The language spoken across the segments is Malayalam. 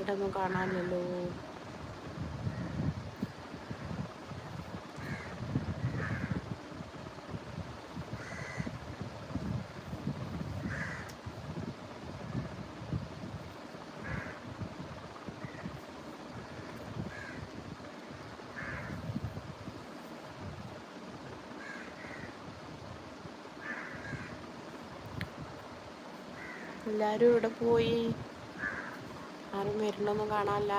വരുന്നൊന്നും കാണാനില്ലല്ലോ. എല്ലാവരും ഇവിടെ പോയി? വരുന്നൊന്നും കാണാനില്ല.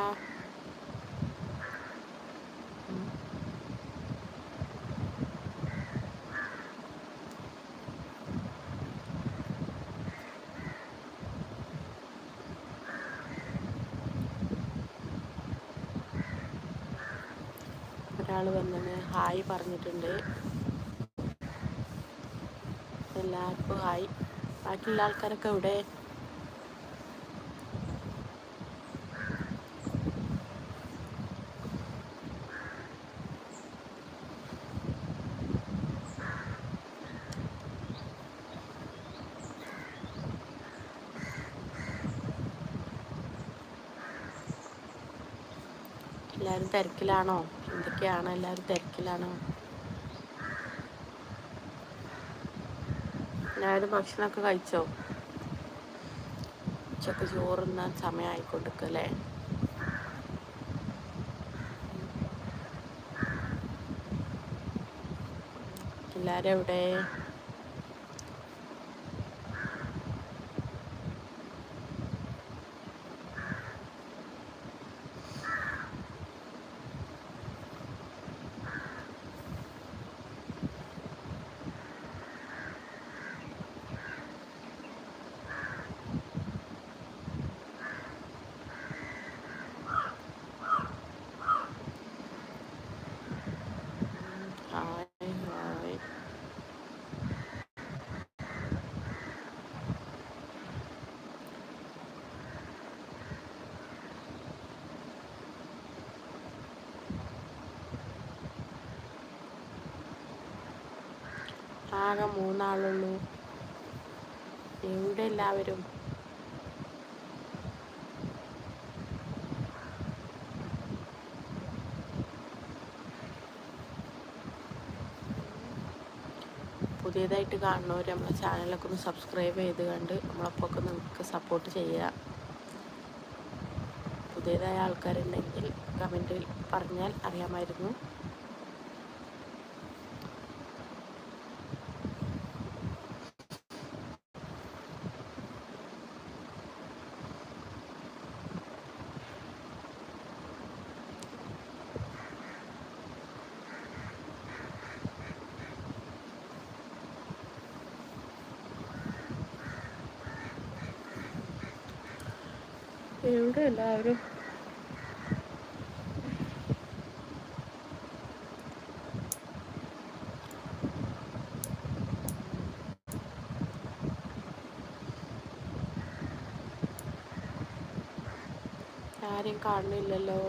ഒരാൾ വന്നിന് ഹായ് പറഞ്ഞിട്ടുണ്ട്. എല്ലാവർക്കും ഹായ്. ബാക്കിയുള്ള ആൾക്കാരൊക്കെ ഇവിടെ എല്ലാവരും തിരക്കിലാണോ? എന്തൊക്കെയാണ് എല്ലാവരും തിരക്കിലാണോ? എല്ലാവരും ഭക്ഷണമൊക്കെ കഴിച്ചോ? ഉച്ചയ്ക്ക് ചോറുന്നാൻ സമയമായിക്കൊണ്ടിരിക്കല്ലേ എല്ലാവരും എവിടെ ഹായ് ഹായ് ആകെ മൂന്നാളുള്ളൂ. എവിടെ എല്ലാവരും പുതിയതായിട്ട് കാണുന്നവർ നമ്മളെ ചാനലൊക്കെ ഒന്ന് സബ്സ്ക്രൈബ് ചെയ്ത് കണ്ട് നമ്മളപ്പോൾ ഒക്കെ നിങ്ങൾക്ക് സപ്പോർട്ട് ചെയ്യുക പുതിയതായ ആൾക്കാരുണ്ടെങ്കിൽ കമന്റിൽ പറഞ്ഞാൽ അറിയാമായിരുന്നു. എവിടെ എല്ലാവരും? ആരെയും കാണുന്നില്ലല്ലോ.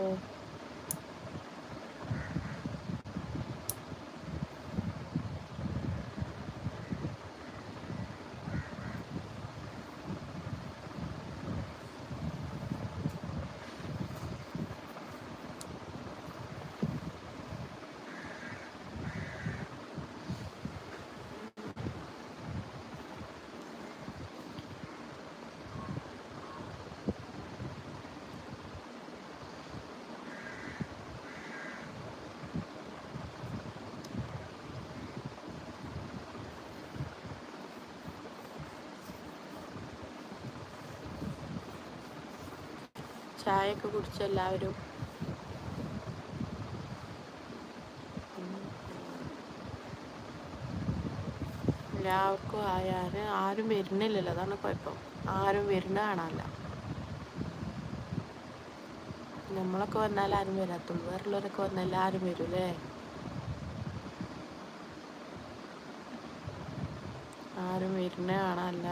ചായയൊക്കെ കുടിച്ച എല്ലാവരും എല്ലാവർക്കും ആയാൽ ആരും വരുന്നില്ലല്ലോ അതാണ് കുഴപ്പം. ആരും വരുന്ന കാണാനില്ല. നമ്മളൊക്കെ വന്നാൽ ആരും വരാത്തുള്ളൂ വേറുള്ളവരൊക്കെ വന്നാൽ ആരും വരും അല്ലേ ആരും വരുന്ന കാണാനില്ല.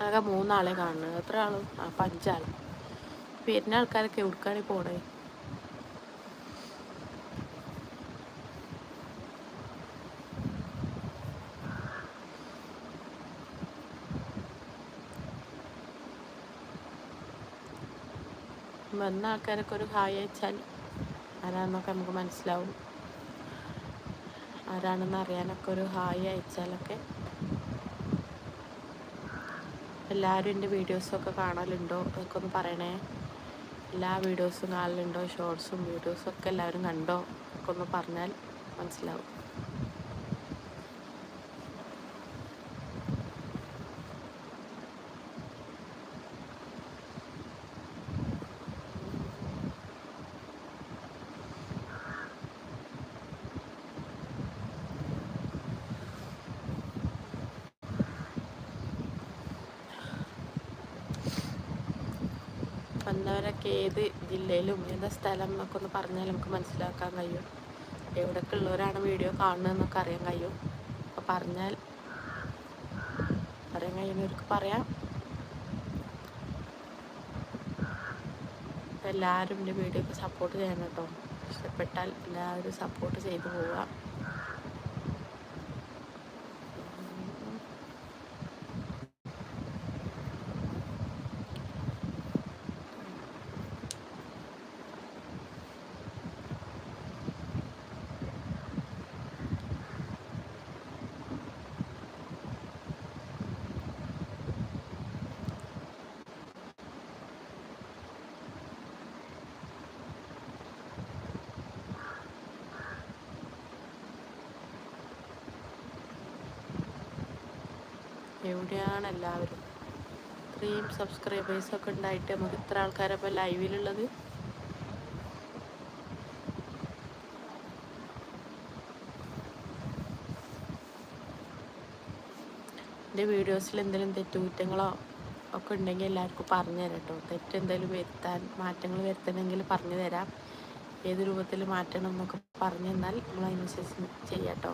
ആകെ മൂന്നാളെ കാണുന്നത്. എത്ര ആളും അപ്പം അഞ്ചാൾ വരുന്ന ആൾക്കാരൊക്കെ എവിടുക്കാണ് പോണേ? വന്ന ആൾക്കാരൊക്കെ ഒരു ഹായ് അയച്ചാൽ ആരാന്നൊക്കെ നമുക്ക് മനസ്സിലാവും. ആരാണെന്ന് അറിയാനൊക്കെ ഒരു ഹായ് അയച്ചാലൊക്കെ എല്ലാവരും എന്റെ വീഡിയോസൊക്കെ കാണലുണ്ടോ? അതൊക്കെ ഒന്ന് പറയണേ. എല്ലാ വീഡിയോസും കാണലുണ്ടോ? ഷോർട്സും വീഡിയോസും ഒക്കെ എല്ലാവരും കണ്ടോ? ഒക്കെ ഒന്ന് പറഞ്ഞാൽ മനസ്സിലാവും വന്നവരൊക്കെ ഏത് ജില്ലയിലും ഏതാ സ്ഥലം എന്നൊക്കെ ഒന്ന് പറഞ്ഞാൽ നമുക്ക് മനസ്സിലാക്കാൻ കഴിയും. എവിടെയൊക്കെ ഉള്ളവരാണ് വീഡിയോ കാണുന്നതെന്നൊക്കെ അറിയാൻ കഴിയും. അപ്പോൾ പറഞ്ഞാൽ പറയാൻ കഴിയുന്നവർക്ക് പറയാം. എല്ലാവരും എന്റെ വീഡിയോ ഒക്കെ സപ്പോർട്ട് ചെയ്യണം കേട്ടോ. ഇഷ്ടപ്പെട്ടാൽ എല്ലാവരും സപ്പോർട്ട് ചെയ്തു പോവുക. എവിടെയാണ് എല്ലാവരും. ഇത്രയും സബ്സ്ക്രൈബേഴ്സൊക്കെ ഉണ്ടായിട്ട് നമുക്ക് ഇത്ര ആൾക്കാരപ്പോൾ ലൈവിലുള്ളത് എന്റെ വീഡിയോസിൽ എന്തെങ്കിലും തെറ്റുകുറ്റങ്ങളോ ഒക്കെ ഉണ്ടെങ്കിൽ എല്ലാവർക്കും പറഞ്ഞു തരാം കേട്ടോ. തെറ്റെന്തെങ്കിലും വരുത്താൻ മാറ്റങ്ങൾ വരുത്തണമെങ്കിൽ പറഞ്ഞു തരാം. ഏത് രൂപത്തിൽ മാറ്റണം എന്നൊക്കെ പറഞ്ഞു തന്നാൽ നമ്മൾ അതിനനുസരിച്ച് ചെയ്യാം കേട്ടോ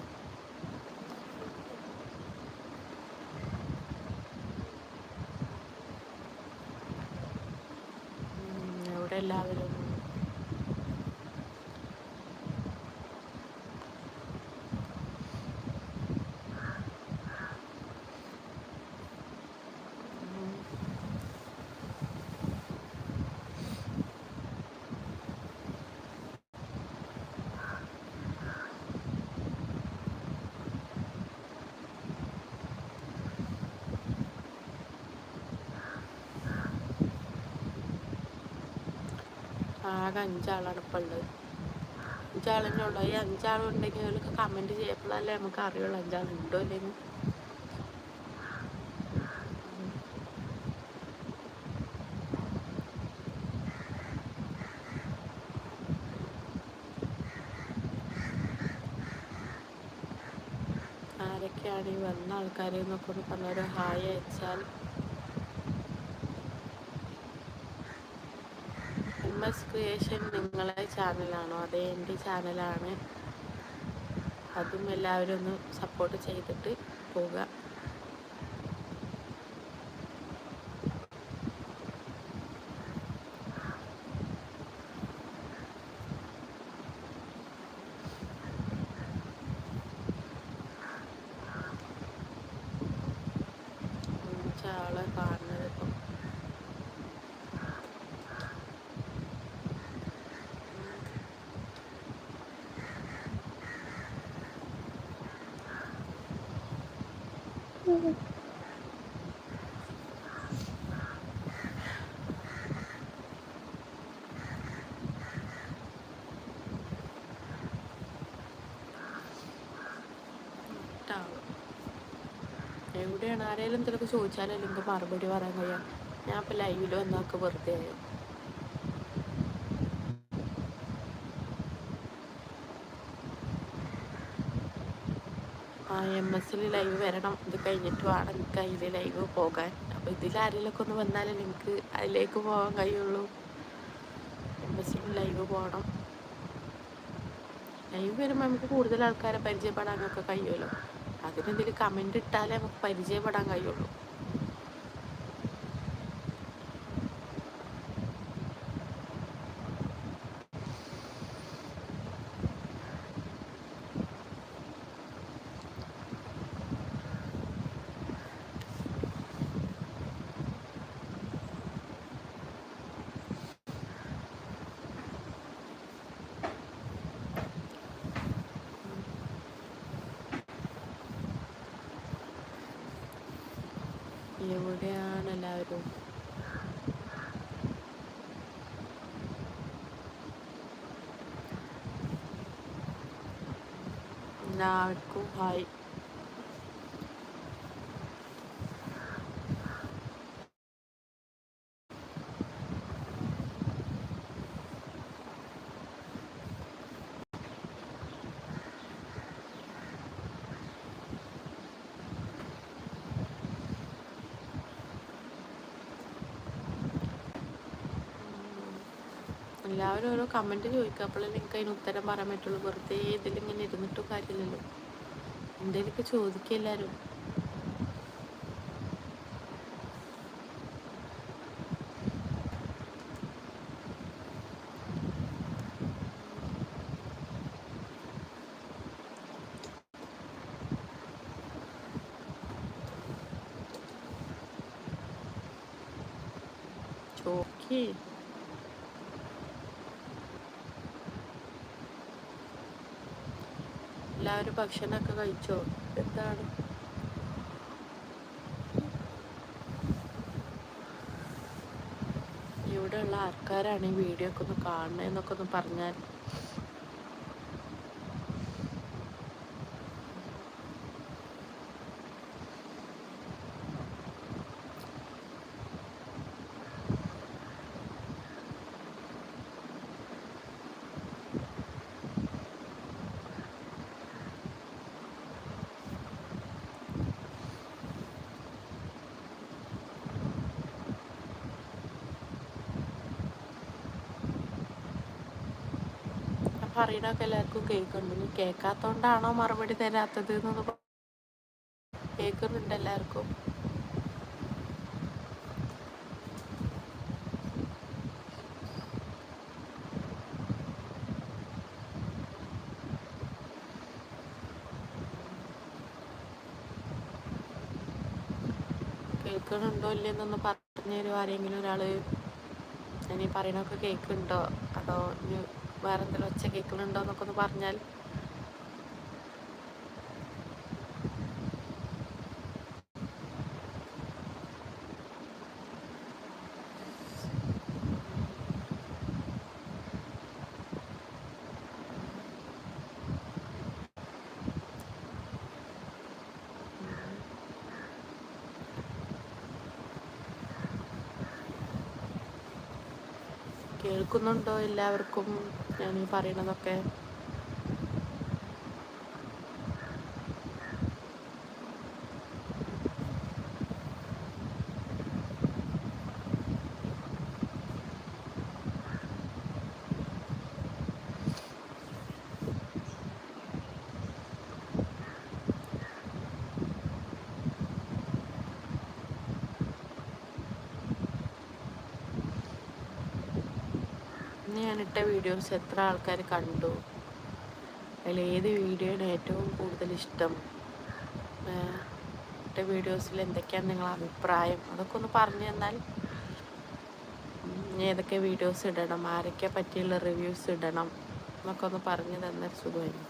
എവിടെ എല്ലാവരും ആകെ അഞ്ചാളാണ് ഇപ്പോൾ ഉള്ളത്. അഞ്ചാളെന്നെ ഉള്ളൂ ഈ അഞ്ചാളുണ്ടെങ്കിൽ അവർക്ക് കമന്റ് ചെയ്യപ്പോഴല്ലേ നമുക്ക് അറിയുള്ളൂ അഞ്ചാളുണ്ടോ ഇല്ലെങ്കിൽ ആരൊക്കെയാണ് ഈ വന്ന ആൾക്കാരെന്നൊക്കെ ഒന്ന് പറഞ്ഞൊരു ഹായ് അയച്ചാൽ എം ക്രിയേഷൻ നിങ്ങളെ ചാനലാണോ? അതെ എന്റെ ചാനലാണ്. അതും എല്ലാവരും ഒന്ന് സപ്പോർട്ട് ചെയ്തിട്ട് പോവുക അഞ്ചാളെ കാണുന്നത് ഇപ്പം എട്ടാൾ എവിടെയാണ്? ആരെങ്കിലും എന്തെങ്കിലുമൊക്കെ ചോദിച്ചാലല്ലേ എനിക്ക് മറുപടി പറയാൻ കഴിയാം. ഞാൻ ഇപ്പം ലൈവിൽ വന്നൊക്കെ വെറുതെ ആയി. ആ എം എസിൽ ലൈവ് വരണം. ഇത് കഴിഞ്ഞിട്ട് വേണം എനിക്ക് അതിൽ ലൈവ് പോകാൻ. അപ്പോൾ ഇതിൽ ആരെങ്കിലുമൊക്കെ ഒന്ന് വന്നാലേ എനിക്ക് അതിലേക്ക് പോകാൻ കഴിയുള്ളൂ. എം എസിൽ ലൈവ് പോകണം ലൈവ് വരുമ്പോൾ നമുക്ക് കൂടുതൽ ആൾക്കാരെ പരിചയപ്പെടാനൊക്കെ കഴിയുമല്ലോ. അതിനെന്തെങ്കിലും കമന്റ് ഇട്ടാലേ നമുക്ക് പരിചയപ്പെടാൻ കഴിയുള്ളൂ എല്ലാവർക്കും ഹായ് എല്ലാവരും ഓരോ കമന്റ് ചോദിക്കുക അപ്പോഴേ നിങ്ങൾക്ക് അതിന് ഉത്തരം പറയാൻ പറ്റുള്ളൂ. വെറുതെ ഇതിലിങ്ങനെ ഇരുന്നിട്ടും കാര്യമില്ലല്ലോ. എന്തെങ്കിലുമൊക്കെ ചോദിക്കും എല്ലാവരും ചോദിക്കേ എല്ലാവരും ഭക്ഷണമൊക്കെ കഴിച്ചോ? എന്താണ്? ഇവിടെയുള്ള ആൾക്കാരാണ് ഈ വീഡിയോ ഒക്കെ ഒന്ന് കാണണമെന്നൊക്കെ ഒന്ന് പറഞ്ഞാൽ പറയണൊക്കെ എല്ലാവർക്കും കേൾക്കുന്നുണ്ട്. ഇനി കേൾക്കാത്തോണ്ടാണോ മറുപടി തരാത്തത് എന്നൊന്ന് കേൾക്കുന്നുണ്ട് എല്ലാവർക്കും. കേൾക്കണുണ്ടോ ഇല്ലെന്നൊന്ന് പറഞ്ഞു തരുമോ ആരെങ്കിലും ഒരാൾ ഇനി പറയണൊക്കെ കേൾക്കുന്നുണ്ടോ? അതോ ഇനി വേറെ എന്തെങ്കിലും ഒച്ച കേൾക്കുന്നുണ്ടോ എന്നൊക്കെ ഒന്ന് പറഞ്ഞാൽ കേൾക്കുന്നുണ്ടോ എല്ലാവർക്കും? ഞാൻ ഈ പറയണതൊക്കെ വീഡിയോസ് എത്ര ആൾക്കാർ കണ്ടു? അതിൽ ഏത് വീഡിയോയാണ് ഏറ്റവും കൂടുതൽ ഇഷ്ടം? ഏഹ് വീഡിയോസിൽ എന്തൊക്കെയാണ് നിങ്ങളുടെ അഭിപ്രായം? അതൊക്കെ ഒന്ന് പറഞ്ഞു തന്നാൽ ഏതൊക്കെ വീഡിയോസ് ഇടണം? ആരൊക്കെ പറ്റിയുള്ള റിവ്യൂസ് ഇടണം? എന്നൊക്കെ ഒന്ന് പറഞ്ഞു തന്നാൽ സുഖമായിരുന്നു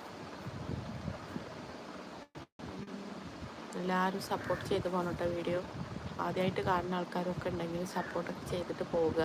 എല്ലാവരും സപ്പോർട്ട് ചെയ്ത് പോകണം കേട്ടോ വീഡിയോ. ആദ്യമായിട്ട് കാണുന്ന ആൾക്കാരൊക്കെ ഉണ്ടെങ്കിൽ സപ്പോർട്ടൊക്കെ ചെയ്തിട്ട് പോവുക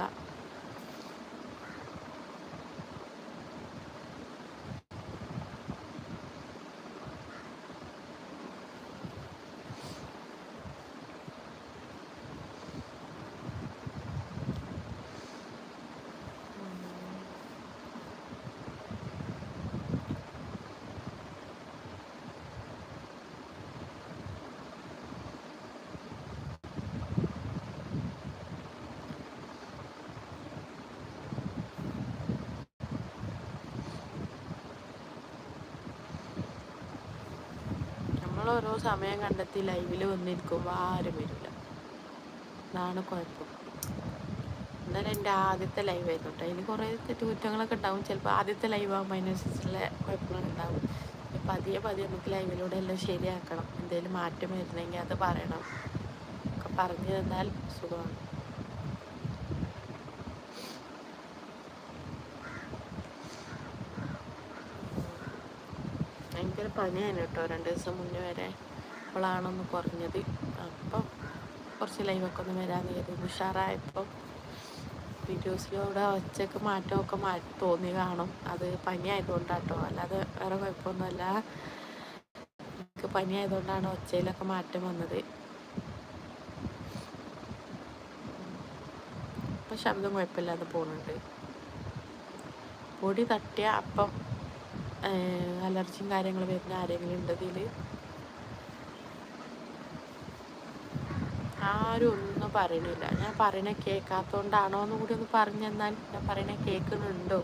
നമ്മൾ ഓരോ സമയം കണ്ടെത്തി ലൈവിൽ വന്നിരിക്കുമ്പോൾ ആരും വരില്ല. അതാണ് കുഴപ്പം. ഇന്നലെ എന്റെ ആദ്യത്തെ ലൈവ് ആയിരുന്നു കേട്ടോ അതിന് കുറേ തെറ്റുകുറ്റങ്ങളൊക്കെ ഉണ്ടാവും. ചിലപ്പോൾ ആദ്യത്തെ ലൈവ് ആകുമ്പോൾ അതിനനുസരിച്ചുള്ള കുഴപ്പങ്ങളുണ്ടാവും പതിയെ പതിയെ നമുക്ക് ലൈവിലൂടെ എല്ലാം ശരിയാക്കണം. എന്തെങ്കിലും മാറ്റം വരുന്നെങ്കിൽ അത് പറയണം. ഒക്കെ പറഞ്ഞു തന്നാൽ സുഖമാണ്. ഭയങ്കര പനിയായിരുന്നു കേട്ടോ രണ്ട് ദിവസം മുന്നേ വരെ. അപ്പോഴാണൊന്ന് കുറഞ്ഞത്. അപ്പം കുറച്ച് ലൈവൊക്കെ ഒന്ന് വരാമെന്ന് കരുതി ഉഷാറായപ്പം വീഡിയോസിലൂടെ ഒച്ചക്ക് മാറ്റമൊക്കെ മാറ്റി തോന്നി കാണും. അത് പനിയായതുകൊണ്ടാട്ടോ. അല്ലാതെ വേറെ കുഴപ്പമൊന്നുമല്ല. എനിക്ക് പനിയായതുകൊണ്ടാണ് ഒച്ചയിലൊക്കെ മാറ്റം വന്നത്. ഇപ്പം ശബ്ദം കുഴപ്പമില്ലാതെ പോകുന്നുണ്ട്. പൊടി തട്ടിയ അപ്പം അലർജിയും കാര്യങ്ങളും വരുന്ന ആരെങ്കിലും ഉണ്ട് ആരും ഒന്നും പറയണില്ല. ഞാൻ പറയണ കേൾക്കാത്തതുകൊണ്ടാണോ എന്നും കൂടി ഒന്ന് പറഞ്ഞു തന്നാൽ ഞാൻ പറയണ കേൾക്കുന്നുണ്ടോ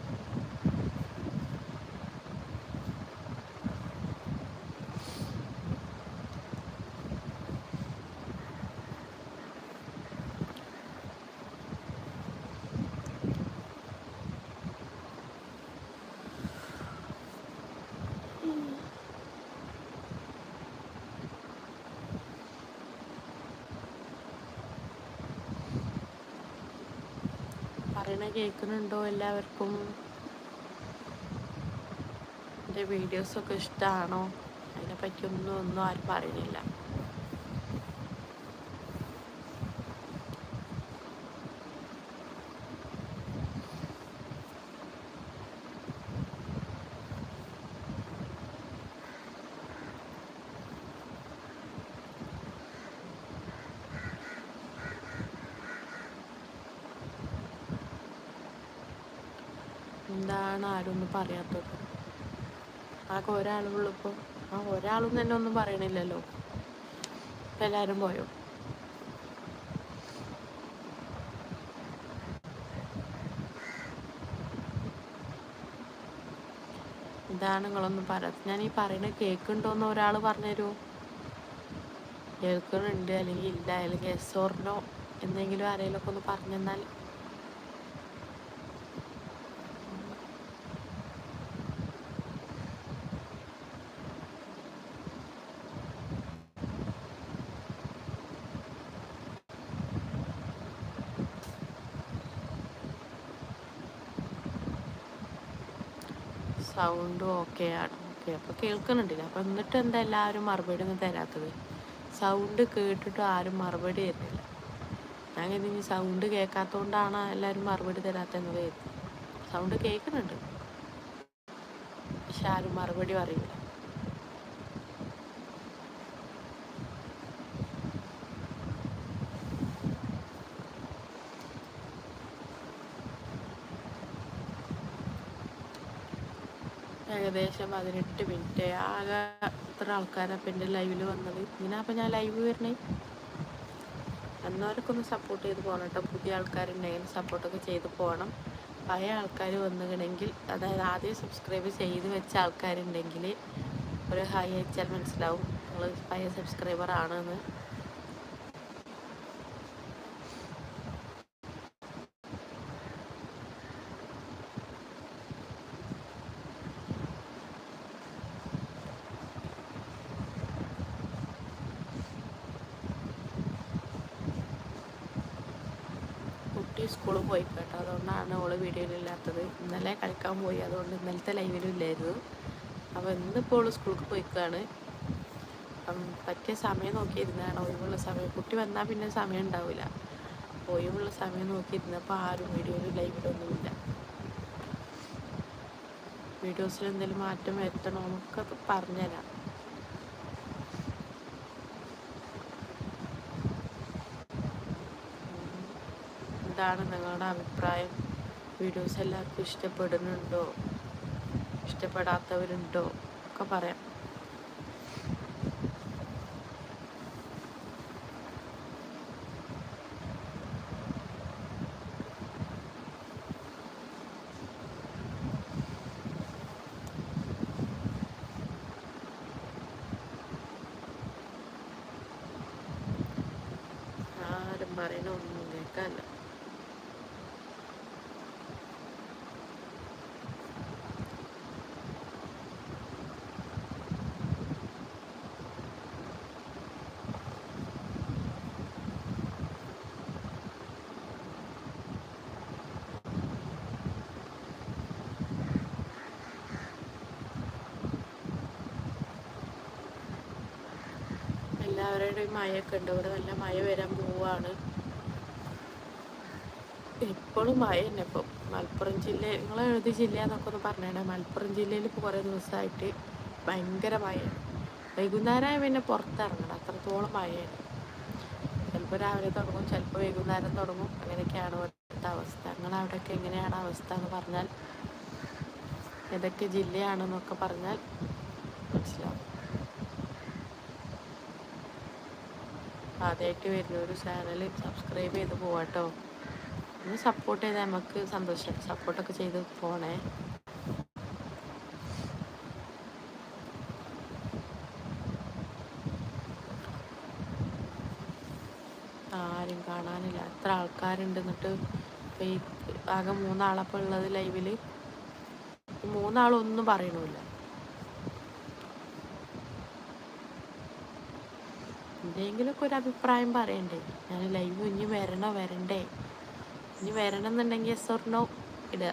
പറയണ കേൾക്കുന്നുണ്ടോ എല്ലാവർക്കും? എന്റെ വീഡിയോസൊക്കെ ഇഷ്ടമാണോ അതിനെപ്പറ്റി ഒന്നും ഒന്നും ആരും പറയണില്ല എന്താണ് ആരും ഒന്നും പറയാത്തത്? ആകെ ഒരാളുള്ളൂ ഇപ്പോൾ ആ ഒരാളും തന്നെ ഒന്നും പറയണില്ലല്ലോ. ഇപ്പം എല്ലാവരും പോയോ? ഇതാണ് നിങ്ങളൊന്നും പറയാത്ത ഞാൻ ഈ പറയണ കേൾക്കുന്നുണ്ടോന്ന് ഒരാൾ പറഞ്ഞു തരുമോ കേൾക്കുന്നുണ്ട് അല്ലെങ്കിൽ ഇല്ല അല്ലെങ്കിൽ എസ് ഓർണോ എന്തെങ്കിലും ആരെങ്കിലും ഒക്കെ ഒന്ന് പറഞ്ഞു തന്നാൽ സൗണ്ടും ഓക്കെ ആണ്. ഓക്കെ അപ്പോൾ കേൾക്കുന്നുണ്ടില്ല? അപ്പോൾ എന്നിട്ട് എന്താ എല്ലാവരും മറുപടി ഒന്നും തരാത്തത്? സൗണ്ട് കേട്ടിട്ട് ആരും മറുപടി തരുന്നില്ല. ഞാൻ ഇനി സൗണ്ട് കേൾക്കാത്തതുകൊണ്ടാണ് എല്ലാവരും മറുപടി തരാത്തതെന്ന് കരുതി. സൗണ്ട് കേൾക്കുന്നുണ്ട്. പക്ഷെ ആരും മറുപടി പറയില്ല. ഏകദേശം പതിനെട്ട് മിനിറ്റ്. ആകെ ഇത്ര ആൾക്കാരാണ് അപ്പം എന്റെ ലൈവിൽ വന്നത്. ഇങ്ങനെ അപ്പം ഞാൻ ലൈവ് വരണേ? ഒന്ന് സപ്പോർട്ട് ചെയ്ത് പോകണം കേട്ടോ. പുതിയ ആൾക്കാരുണ്ടെങ്കിൽ സപ്പോർട്ടൊക്കെ ചെയ്ത് പോകണം പഴയ ആൾക്കാർ വന്നിട്ടുണ്ടെങ്കിൽ അതായത് ആദ്യം സബ്സ്ക്രൈബ് ചെയ്ത് വെച്ച ആൾക്കാരുണ്ടെങ്കിൽ ഒരു ഹായ് അയച്ചാൽ മനസ്സിലാവും. നിങ്ങൾ പഴയ സബ്സ്ക്രൈബർ ആണെന്ന് കുട്ടി സ്കൂളിൽ പോയി കേട്ടോ അതുകൊണ്ടാണ് ഓൾ വീഡിയോയിലില്ലാത്തത്. ഇന്നലെ കളിക്കാൻ പോയി അതുകൊണ്ട് ഇന്നലത്തെ ലൈവിലും ഇല്ലായിരുന്നു. അപ്പോൾ ഇന്നിപ്പോൾ സ്കൂൾക്ക് പോയിക്കാണ്. പറ്റിയ സമയം നോക്കിയിരുന്നതാണ് ഒഴിവുള്ള സമയം. കുട്ടി വന്നാൽ പിന്നെ സമയം ഉണ്ടാവില്ല. ഒഴിവുള്ള സമയം നോക്കിയിരുന്നപ്പോൾ ആരും വീഡിയോയിലും ലൈവിലൊന്നുമില്ല. വീഡിയോസിൽ എന്തെങ്കിലും മാറ്റം വരുത്തണോ നമുക്ക് പറഞ്ഞുതരാം എന്താണ് നിങ്ങളുടെ അഭിപ്രായം? വീഡിയോസ് എല്ലാവർക്കും ഇഷ്ടപ്പെടുന്നുണ്ടോ? ഇഷ്ടപ്പെടാത്തവരുണ്ടോ? ഒക്കെ പറയാം ആരും പറയണ ഒന്നും കേൾക്കാല്ല എല്ലാവരുടെയും മഴയൊക്കെ ഉണ്ട്. ഇവിടെ നല്ല മഴ വരാൻ പോവാണ് ഇപ്പോഴും മഴ തന്നെ. ഇപ്പം മലപ്പുറം ജില്ല നിങ്ങൾ ഏത് ജില്ല എന്നൊക്കെ ഒന്ന് പറഞ്ഞേ മലപ്പുറം ജില്ലയിൽ ഇപ്പോൾ കുറേ ദിവസമായിട്ട് ഭയങ്കര മഴയാണ്. വൈകുന്നേരമായ പിന്നെ പുറത്തിറങ്ങണം. അത്രത്തോളം മഴയാണ്. ചിലപ്പോൾ രാവിലെ തുടങ്ങും ചിലപ്പോൾ വൈകുന്നേരം തുടങ്ങും. അങ്ങനെയൊക്കെയാണ് ഇവിടുത്തെ അവസ്ഥ. നിങ്ങളവിടെയൊക്കെ എങ്ങനെയാണ് അവസ്ഥ എന്ന് പറഞ്ഞാൽ? ഏതൊക്കെ ജില്ലയാണെന്നൊക്കെ പറഞ്ഞാൽ മനസ്സിലാവും. ആദ്യമായിട്ട് ഒരു ചാനൽ സബ്സ്ക്രൈബ് ചെയ്ത് പോവാട്ടോ ഒന്ന് സപ്പോർട്ട് ചെയ്താൽ നമുക്ക് സന്തോഷം. സപ്പോർട്ടൊക്കെ ചെയ്ത് പോണേ. ആരും കാണാനില്ല. എത്ര ആൾക്കാരുണ്ട് എന്നിട്ട് ആകെ മൂന്നാളപ്പം ഉള്ളത് ലൈവിൽ മൂന്നാളൊന്നും പറയണമില്ല എന്തെങ്കിലുമൊക്കെ ഒരു അഭിപ്രായം പറയണ്ടേ? ഞാൻ ലൈവ് ഇനി വരണോ വരണ്ടേ? ഇനി വരണം എന്നുണ്ടെങ്കിൽ എസ് ഓർണോ ഇടുക.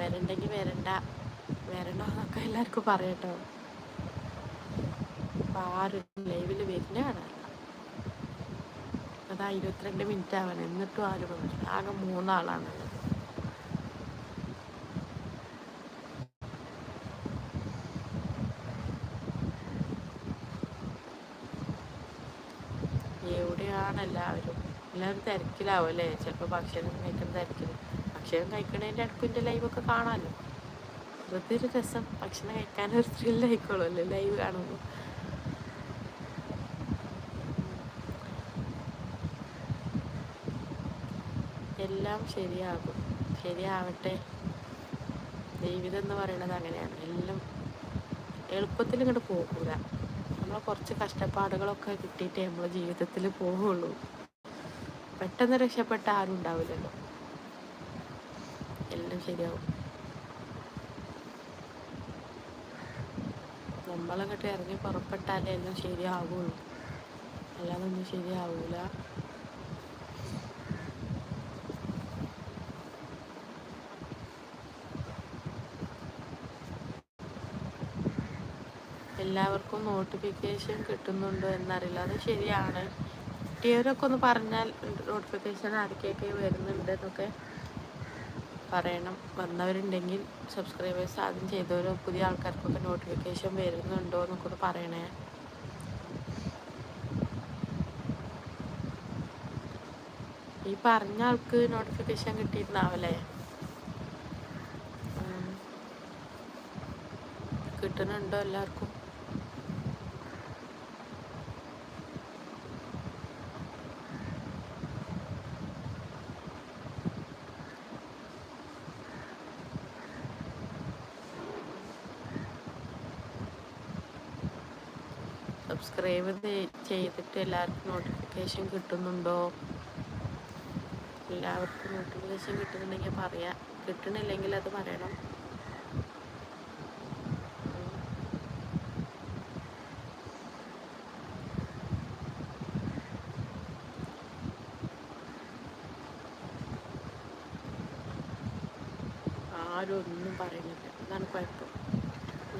വരണ്ടെങ്കിൽ വരണ്ട. വരണോ എന്നൊക്കെ എല്ലാവർക്കും പറയട്ടോ ആരും ലൈവിൽ വരുന്ന അതാ ഇരുപത്തിരണ്ട് മിനിറ്റ് ആവണം. എന്നിട്ടും ആരും ആകെ മൂന്നാളാണുള്ളത് എവിടെയാണ് എല്ലാവരും എല്ലാവരും തിരക്കിലാവും അല്ലേ? ചിലപ്പോൾ ഭക്ഷണം കഴിക്കുന്ന തിരക്കിൽ ഭക്ഷണം കഴിക്കണതിന്റെ അടുപ്പിന്റെ ലൈവൊക്കെ കാണാമല്ലോ വെറുതെ ഒരു രസം. ഭക്ഷണം കഴിക്കാൻ ഒരു ത്രില്ലായിക്കോളുമല്ലോ ലൈവ് കാണുമ്പോൾ എല്ലാം ശരിയാകും. ശരിയാവട്ടെ. ജീവിതം എന്ന് പറയുന്നത് അങ്ങനെയാണ്. എല്ലാം എളുപ്പത്തിൽ ഇങ്ങോട്ട് പോകൂല. നമ്മളെ കുറച്ച് കഷ്ടപ്പാടുകളൊക്കെ കിട്ടിയിട്ടേ നമ്മളെ ജീവിതത്തിൽ പോവുള്ളൂ. പെട്ടെന്ന് രക്ഷപ്പെട്ട ആരും ഉണ്ടാവില്ലല്ലോ. എല്ലാം ശരിയാവും. നമ്മളങ്ങോട്ട് ഇറങ്ങി പുറപ്പെട്ടാലേ എല്ലാം ശരിയാവുള്ളൂ. അല്ലാതെ ഒന്നും ശരിയാവൂല. എല്ലാവർക്കും നോട്ടിഫിക്കേഷൻ കിട്ടുന്നുണ്ടോ എന്നറിയില്ല. അത് ശരിയാണ്. കിട്ടിയവരൊക്കെ ഒന്ന് പറഞ്ഞാൽ നോട്ടിഫിക്കേഷൻ ആർക്കൊക്കെ വരുന്നുണ്ട് എന്നൊക്കെ പറയണം. വന്നവരുണ്ടെങ്കിൽ സബ്സ്ക്രൈബേഴ്സ് ആദ്യം ചെയ്തവരോ പുതിയ ആൾക്കാർക്കൊക്കെ നോട്ടിഫിക്കേഷൻ വരുന്നുണ്ടോ എന്നൊക്കെ ഒന്ന് പറയണേ. ഈ പറഞ്ഞ ആൾക്ക് നോട്ടിഫിക്കേഷൻ കിട്ടിയിട്ടുണ്ടാവല്ലേ? കിട്ടുന്നുണ്ടോ എല്ലാവർക്കും? സബ്സ്ക്രൈബ് ചെയ്തിട്ട് എല്ലാവർക്കും നോട്ടിഫിക്കേഷൻ കിട്ടുന്നുണ്ടോ? എല്ലാവർക്കും നോട്ടിഫിക്കേഷൻ കിട്ടുന്നുണ്ടെങ്കിൽ പറയാം. കിട്ടണില്ലെങ്കിൽ അത് പറയണം ആരും ഒന്നും പറയുന്നില്ല അതാണ് കുഴപ്പം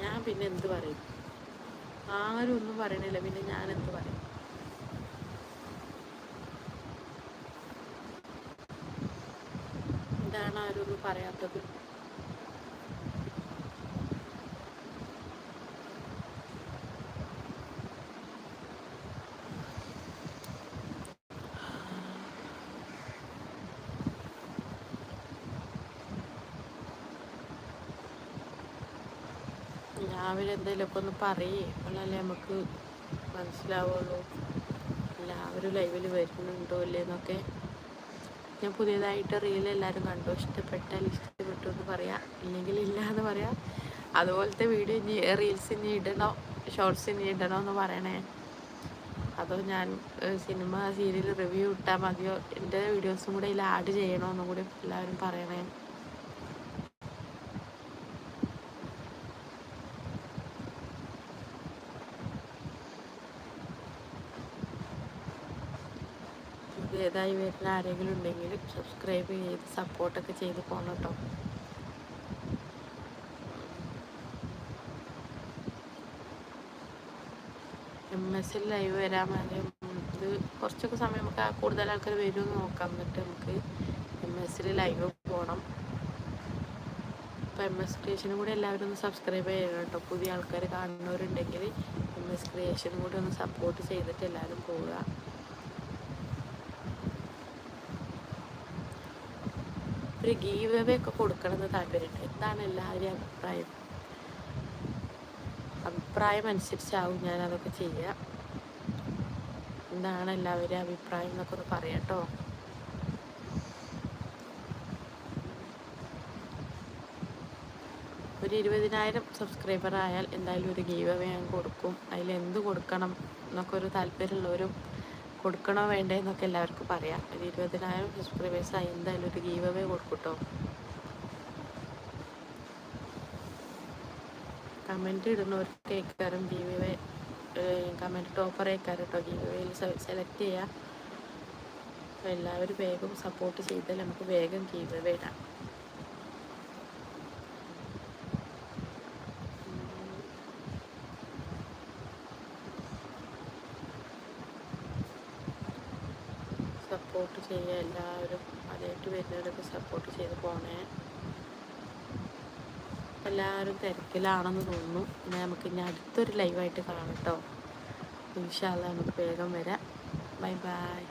ഞാൻ പിന്നെ എന്ത് പറയും ആരും ഒന്നും പറയണില്ല പിന്നെ ഞാൻ എന്ത് പറയും എന്താണ് ആരും പറയാത്തത്. രാവിലെ എന്തെങ്കിലുമൊക്കെ ഒന്ന് പറയേ. അപ്പോഴല്ലേ നമുക്ക് മനസ്സിലാവുള്ളൂ. എല്ലാവരും ലൈവിൽ വരുന്നുണ്ടോ ഇല്ലേന്നൊക്കെ ഞാൻ പുതിയതായിട്ട് റീൽ എല്ലാവരും കണ്ടു. ഇഷ്ടപ്പെട്ടാൽ ഇഷ്ടപ്പെട്ടു എന്ന് പറയാം. ഇല്ലെങ്കിൽ ഇല്ല എന്ന് പറയാം. അതുപോലത്തെ വീഡിയോ ഇനി റീൽസ് ഇനി ഇടണോ. ഷോർട്സ് ഇനി ഇടണോ എന്ന് പറയണേ. അതോ ഞാൻ സിനിമ സീരിയൽ റിവ്യൂ ഇട്ടാൽ മതിയോ? എന്റെ വീഡിയോസും കൂടെ ഇതിൽ ആഡ് ചെയ്യണോ എന്നും കൂടി എല്ലാവരും പറയണേ. വരുന്ന ആരെങ്കിലും ഉണ്ടെങ്കിൽ സബ്സ്ക്രൈബ് ചെയ്ത് സപ്പോർട്ടൊക്കെ ചെയ്ത് പോകണം കേട്ടോ എം എസ് ലൈവ് വരാൻ വേണ്ടി ഇത് കുറച്ചൊക്കെ സമയം നമുക്ക് കൂടുതൽ ആൾക്കാർ വരുമെന്ന് നോക്കാം. എന്നിട്ട് നമുക്ക് എം എസിൽ ലൈവ് പോകണം അപ്പോൾ എം എസ് ക്രിയേഷനും കൂടി എല്ലാവരും ഒന്ന് സബ്സ്ക്രൈബ് ചെയ്യണം കേട്ടോ പുതിയ ആൾക്കാർ കാണുന്നവരുണ്ടെങ്കിൽ എം എസ് ക്രിയേഷനും കൂടി ഒന്ന് സപ്പോർട്ട് ചെയ്തിട്ട് എല്ലാവരും പോവുക. ഒരു ഗീവ് അവേ ഒക്കെ കൊടുക്കണമെന്ന് താല്പര്യമുണ്ട്. എന്താണ് എല്ലാവരുടെയും അഭിപ്രായം? അഭിപ്രായം അനുസരിച്ചാവും ഞാൻ അതൊക്കെ ചെയ്യാം എന്താണ് എല്ലാവരുടെയും അഭിപ്രായം എന്നൊക്കെ ഒന്ന് പറയാട്ടോ ഒരു ഇരുപതിനായിരം സബ്സ്ക്രൈബർ ആയാൽ എന്തായാലും ഒരു ഗീവ് അവേ ഞാൻ കൊടുക്കും. അതിൽ എന്ത് കൊടുക്കണം എന്നൊക്കെ ഒരു താല്പര്യമുള്ളവരും കൊടുക്കണോ വേണ്ടേ എന്നൊക്കെ എല്ലാവർക്കും പറയാം. ഒരു ഇരുപതിനായിരം സബ്സ്ക്രൈബേഴ്സ് ആയി. എന്തായാലും ഒരു ഗീവ് അവേ കൊടുക്കൂട്ടോ. കമന്റ് ഇടുന്നവർക്ക് കേൾക്കാറും ഗീവ് അവേ കമന്റ് ടോപ്പർ കേൾക്കാറ് കേട്ടോ ഗീവ് സെലക്ട് അപ്പോൾ എല്ലാവരും വേഗം സപ്പോർട്ട് ചെയ്താൽ നമുക്ക് വേഗം ഗീവ് അവേ ഇടാം സപ്പോർട്ട് ചെയ്യുക എല്ലാവരും ആദ്യമായിട്ട് വരുന്നവരൊക്കെ സപ്പോർട്ട് ചെയ്ത് പോണേ. എല്ലാവരും തിരക്കിലാണെന്ന് തോന്നുന്നു. പിന്നെ നമുക്ക് ഇനി അടുത്തൊരു ലൈവായിട്ട് കാണാം ഇൻഷാല്ല നമുക്ക് വേഗം വരാം. Bye bye